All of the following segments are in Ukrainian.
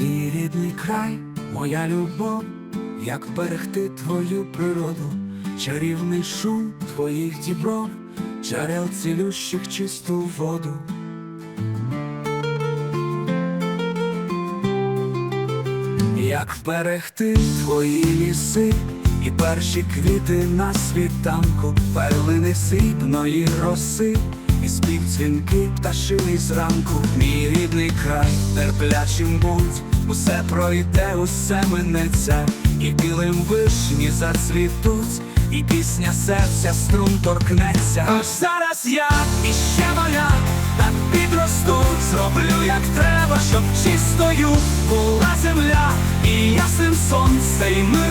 рідний край, моя любов, як берегти твою природу, чарівний шум твоїх дібров, джерел цілющих чисту воду. Як берегти твої ліси і перші квіти на світанку, перлини срібної роси, і спів дзвінки пташиний зранку, мій рідний терплячим будь, усе пройде, усе минеться, і білим вишні зацвітуть, і пісня серця струн торкнеться. Ось зараз я іще моя, так підросту, зроблю як треба, щоб чистою була земля, і ясним сонце, і мирним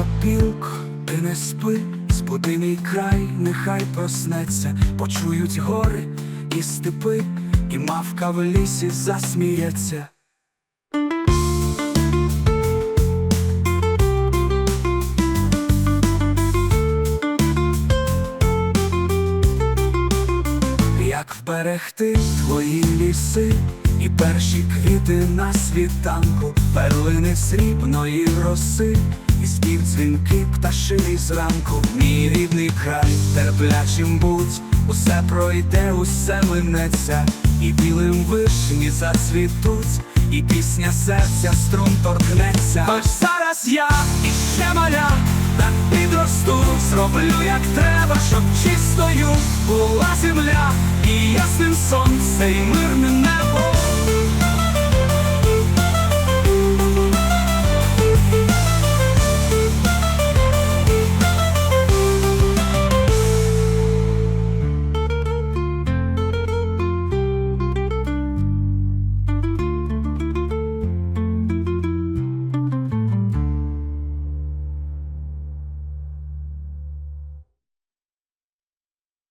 Моя ти не спи, збуди край, нехай проснеться, почують гори і степи, і мавка в лісі засміється. Як вберегти твої ліси і перші квіти на світанку, перлини срібної роси, спів дзвінки пташиний зранку, мій рідний край, терплячим будь, усе пройде, усе минеться, і білим вишні зацвітуть, і пісня серця струн торкнеться. Хоч зараз я іще маля, так підросту, зроблю як треба, щоб чистою була земля, і ясним сонце, і мирним небо.